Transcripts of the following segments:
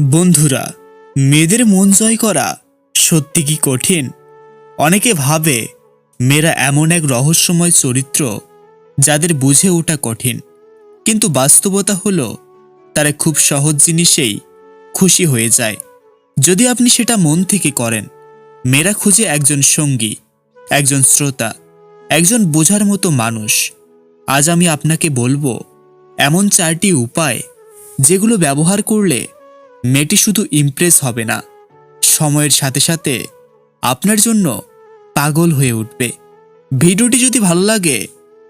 বন্ধুরা, মেয়েদের মন জয় করা সত্যি কি কঠিন? অনেকে ভাবে মেয়েরা এমন এক রহস্যময় চরিত্র যাদের বুঝে ওঠা কঠিন। কিন্তু বাস্তবতা হলো, তারা খুব সহজ জিনিসেই খুশি হয়ে যায়। যদি আপনি সেটা মন থেকে করেন, মেয়েরা খুঁজে একজন সঙ্গী, একজন শ্রোতা, একজন বোঝার মতো মানুষ। আজ আমি আপনাকে বলব, এমন চারটি উপায় যেগুলো ব্যবহার করলে মেয়েটি শুধু ইমপ্রেস হবে না। সময়ের সাথে সাথে আপনার জন্য পাগল হয়ে উঠবে। ভিডিওটি যদি ভালো লাগে,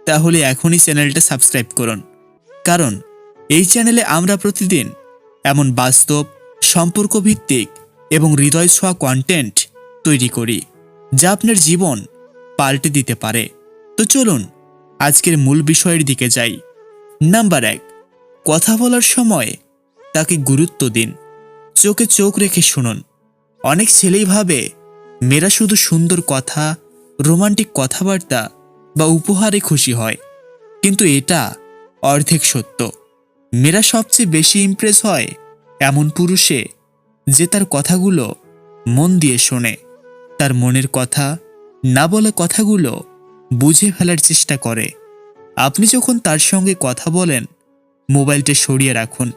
তাহলে এখনই চ্যানেলটা সাবস্ক্রাইব করুন। কারণ এই চ্যানেলে আমরা প্রতিদিন এমন বাস্তব সম্পর্ক ভিত্তিক এবং হৃদয় ছোঁয়া কন্টেন্ট তৈরি করি, যা আপনার জীবন পাল্টে দিতে পারে। তো চলুন, আজকের মূল বিষয়ের দিকে যাই। নাম্বার এক, কথা বলার সময় তাকে গুরুত্ব দিন। চোখে চোখ রেখে শুনুন। অনেক ছেলেই ভাবে, মেয়েরা শুধু সুন্দর কথা, রোমান্টিক কথাবার্তা বা উপহারে খুশি হয়। কিন্তু এটা অর্ধেক সত্য। মেয়েরা সবচেয়ে বেশি ইমপ্রেস হয় এমন পুরুষে যে তার কথাগুলো মন দিয়ে শোনে। তার মনের কথা, না বলা কথাগুলো বুঝে ফেলার চেষ্টা করে। আপনি যখন তার সঙ্গে কথা বলেন, মোবাইলটা সরিয়ে রাখুন।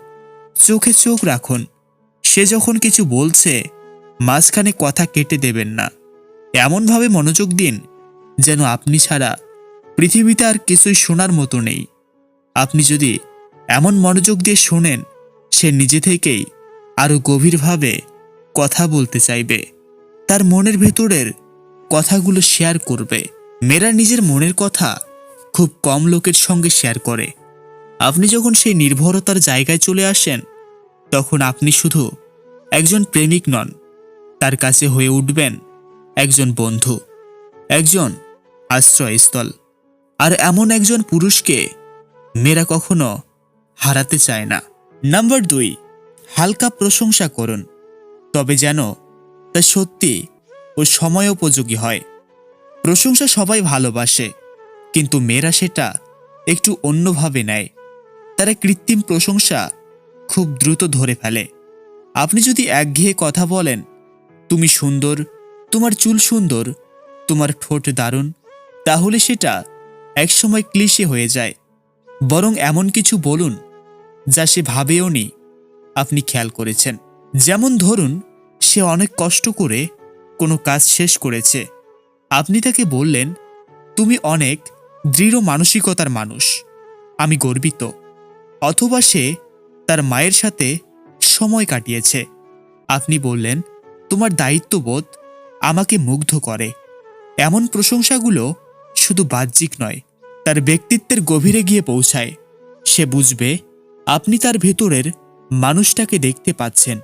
চোখে চোখ রাখুন। সে যখন কিছু বলছে, মাঝখানে কথা কেটে দেবেন না। এমনভাবে মনোযোগ দিন, যেন আপনি ছাড়া পৃথিবীতে আর কিছুই শোনার মতো নেই। আপনি যদি এমন মনোযোগ দিয়ে শোনেন, সে নিজে থেকেই আরও গভীরভাবে কথা বলতে চাইবে। তার মনের ভেতরের কথাগুলো শেয়ার করবে। মেয়েরা নিজের মনের কথা খুব কম লোকের সঙ্গে শেয়ার করে। আপনি যখন সেই নির্ভরতার জায়গায় চলে আসেন তখন আপনি শুধু একজন প্রেমিক নন, তার কাছে হয়ে উঠবেন একজন বন্ধু, একজন আশ্রয়স্থল। আর এমন একজন পুরুষকে মেয়েরা কখনো হারাতে চায় না। নাম্বার দুই, হালকা প্রশংসা করুন, তবে যেন তা সত্যি ও সময় উপযোগী হয়। প্রশংসা সবাই ভালোবাসে, কিন্তু মেয়েরা সেটা একটু অন্যভাবে নেয়। তারা কৃত্রিম প্রশংসা খুব দ্রুত ধরে ফেলে। আপনি যদি একঘেয়ে কথা বলেন, তুমি সুন্দর, তোমার চুল সুন্দর, তোমার ঠোঁট দারুণ, তাহলে সেটা একসময় ক্লিশে হয়ে যায়। বরং এমন কিছু বলুন, যা সে ভাবেও নি আপনি খেয়াল করেছেন। যেমন ধরুন, সে অনেক কষ্ট করে কোনো কাজ শেষ করেছে। আপনি তাকে বললেন, তুমি অনেক দৃঢ় মানসিকতার মানুষ, আমি গর্বিত। অথবা সে তার মায়ের সাথে সময় কাটিয়েছে। আপনি বললেন, তোমার দায়িত্ববোধ আমাকে মুগ্ধ করে। এমন প্রশংসাগুলো শুধু বাহ্যিক নয়, তার ব্যক্তিত্বের গভীরে গিয়ে পৌঁছায়। সে বুঝবে, আপনি তার ভেতরের মানুষটাকে দেখতে পাচ্ছেন।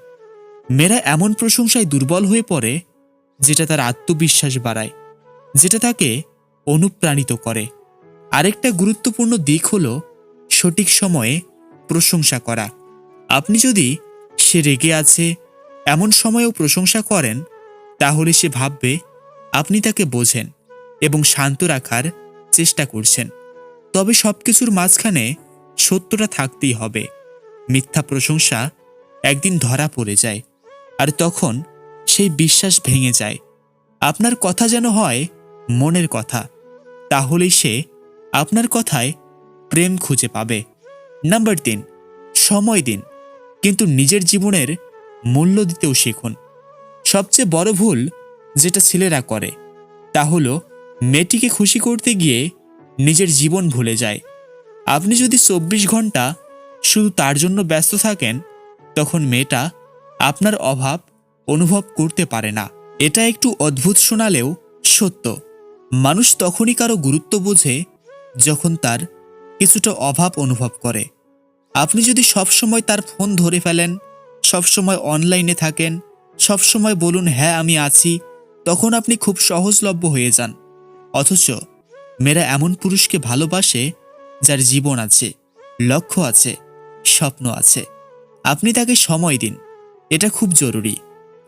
মেয়েরা এমন প্রশংসায় দুর্বল হয়ে পড়ে, যেটা তার আত্মবিশ্বাস বাড়ায়, যেটা তাকে অনুপ্রাণিত করে। আরেকটা গুরুত্বপূর্ণ দিক হলো সঠিক সময়ে প্রশংসা করা। আপনি যদি সে রেগে আছে, এমন সময়েও প্রশংসা করেন, তাহলে সে ভাববে, আপনি তাকে বোঝেন এবং শান্ত রাখার চেষ্টা করছেন। তবে সব কিছুর মাঝখানে সত্যটা থাকতেই হবে। মিথ্যা প্রশংসা একদিন ধরা পড়ে যায় আর তখন সেই বিশ্বাস ভেঙে যায়। আপনার কথা যেন হয় মনের কথা, তাহলেই সে আপনার কথায় প্রেম খুঁজে পাবে। নাম্বার তিন সময় দিন, কিন্তু নিজের জীবনের মূল্য দিতেও শিখুন। সবচেয়ে বড় ভুল যেটা ছেলেরা করে, তা হলো মেয়েটিকে খুশি করতে গিয়ে নিজের জীবন ভুলে যায়। আপনি যদি চব্বিশ ঘণ্টা শুধু তার জন্য ব্যস্ত থাকেন, তখন মেয়েটা আপনার অভাব অনুভব করতে পারে না। এটা একটু অদ্ভুত শোনালেও সত্য। মানুষ তখনই কারও গুরুত্ব বোঝে যখন তার কিছুটা অভাব অনুভব করে। আপনি যদি সবসময় তার ফোন ধরে ফেলেন, সবসময় অনলাইনে থাকেন, সবসময় বলুন হ্যাঁ আমি আছি, তখন আপনি খুব সহজলভ্য হয়ে যান। অথচ মেয়েরা এমন পুরুষকে ভালোবাসে যার জীবন আছে, লক্ষ্য আছে, স্বপ্ন আছে। আপনি তাকে সময় দিন, এটা খুব জরুরি।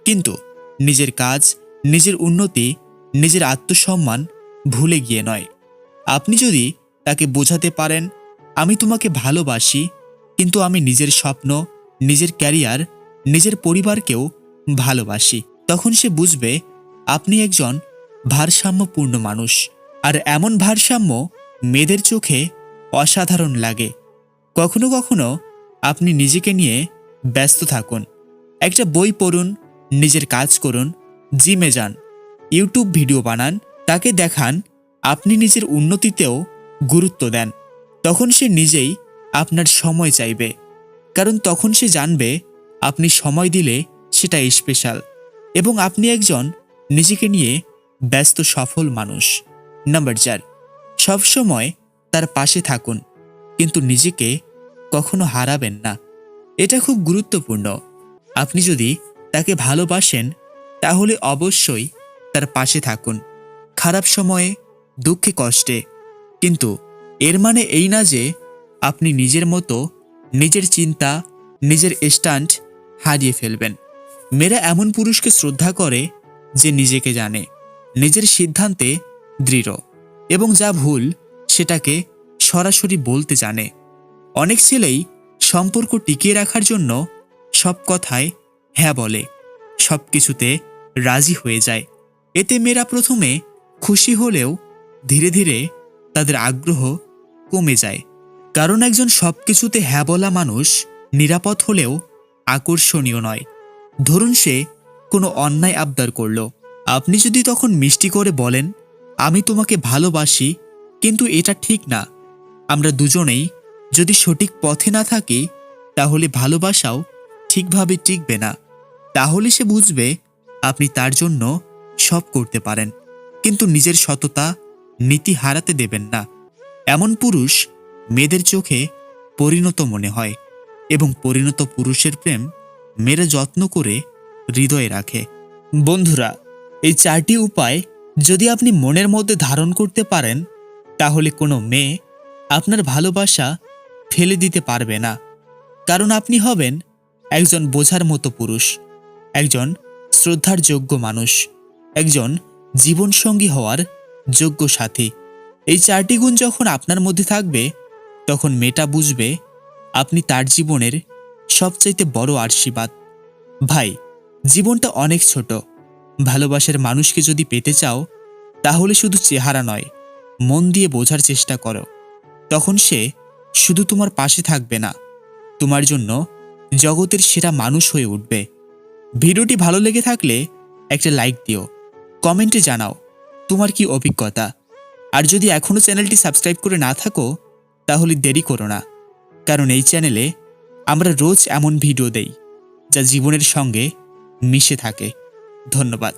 কিন্তু নিজের কাজ, নিজের উন্নতি, নিজের আত্মসম্মান ভুলে গিয়ে নয়। আপনি যদি তাকে বোঝাতে পারেন, আমি তোমাকে ভালোবাসি কিন্তু আমি নিজের স্বপ্ন, নিজের ক্যারিয়ার, নিজের পরিবারকেও ভালোবাসি। তখন সে বুঝবে, আপনি একজন ভারসাম্যপূর্ণ মানুষ। আর এমন ভারসাম্য মেয়েদের চোখে অসাধারণ লাগে। কখনো কখনো আপনি নিজেকে নিয়ে ব্যস্ত থাকুন। একটা বই পড়ুন, নিজের কাজ করুন, জিমে যান, ইউটিউব ভিডিও বানান, তাকে দেখান, আপনি নিজের উন্নতিতেও গুরুত্ব দেন। তখন সে নিজেই আপনার সময় চাইবে। কারণ তখন সে জানবে, আপনি সময় দিলে সেটা স্পেশাল এবং আপনি একজন নিজেকে নিয়ে ব্যস্ত, সফল মানুষ। নাম্বার চার সবসময় তার পাশে থাকুন, কিন্তু নিজেকে কখনো হারাবেন না। এটা খুব গুরুত্বপূর্ণ। আপনি যদি তাকে ভালোবাসেন, তাহলে অবশ্যই তার পাশে থাকুন। খারাপ সময়ে, দুঃখে, কষ্টে। কিন্তু এর মানে এই না যে আপনি নিজের মতো নিজের চিন্তা, নিজের স্ট্যান্ড হারিয়ে ফেলবেন। মেয়েরা এমন পুরুষকে শ্রদ্ধা করে যে নিজেকে জানে, নিজের সিদ্ধান্তে দৃঢ় এবং যা ভুল সেটাকে সরাসরি বলতে জানে। অনেক ছেলেই সম্পর্ক টিকিয়ে রাখার জন্য সব কথায় হ্যাঁ বলে, সব কিছুতে রাজি হয়ে যায়। এতে মেয়েরা প্রথমে খুশি হলেও ধীরে ধীরে তাদের আগ্রহ কমে যায়। কারণ একজন সব কিছুতে হ্যাঁ বলা মানুষ নিরাপদ হলেও আকর্ষণীয় নয়। ধরুন সে কোনো অন্যায় আবদার করল। আপনি যদি তখন মিষ্টি করে বলেন, আমি তোমাকে ভালোবাসি, কিন্তু এটা ঠিক না। আমরা দুজনেই যদি সঠিক পথে না থাকি, তাহলে ভালোবাসাও ঠিকভাবে টিকবে না। তাহলে সে বুঝবে আপনি তার জন্য সব করতে পারেন, কিন্তু নিজের সততা নীতি হারাতে দেবেন না। এমন পুরুষ মেয়েদের চোখে পরিণত মনে হয় এবং পরিণত পুরুষের প্রেম মেরে যত্ন করে হৃদয়ে রাখে। বন্ধুরা, এই চারটি উপায় যদি আপনি মনের মধ্যে ধারণ করতে পারেন, তাহলে কোনো মেয়ে আপনার ভালোবাসা ফেলে দিতে পারবে না। কারণ আপনি হবেন একজন বোঝার মতো পুরুষ, একজন শ্রদ্ধার যোগ্য মানুষ, একজন জীবনসঙ্গী হওয়ার যোগ্য সাথী। এই চারটি গুণ যখন আপনার মধ্যে থাকবে তখন মেয়েটা বুঝবে আপনি তার জীবনের সবচাইতে বড় আশীর্বাদ ভাই, জীবনটা অনেক ছোট। ভালোবাসার মানুষকে যদি পেতে চাও, তাহলে শুধু চেহারা নয়, মন দিয়ে বোঝার চেষ্টা করো। তখন সে শুধু তোমার পাশে থাকবে না, তোমার জন্য জগতের সেরা মানুষ হয়ে উঠবে। ভিডিওটি ভালো লেগে থাকলে একটা লাইক দিও, কমেন্টে জানাও তোমার কি অভিজ্ঞতা। আর যদি এখনও চ্যানেলটি সাবস্ক্রাইব করে না থাকো তাহলে দেরি করো না। কারণ এই চ্যানেলে আমরা রোজ এমন ভিডিও দেই, যা জীবনের সঙ্গে মিশে থাকে। ধন্যবাদ।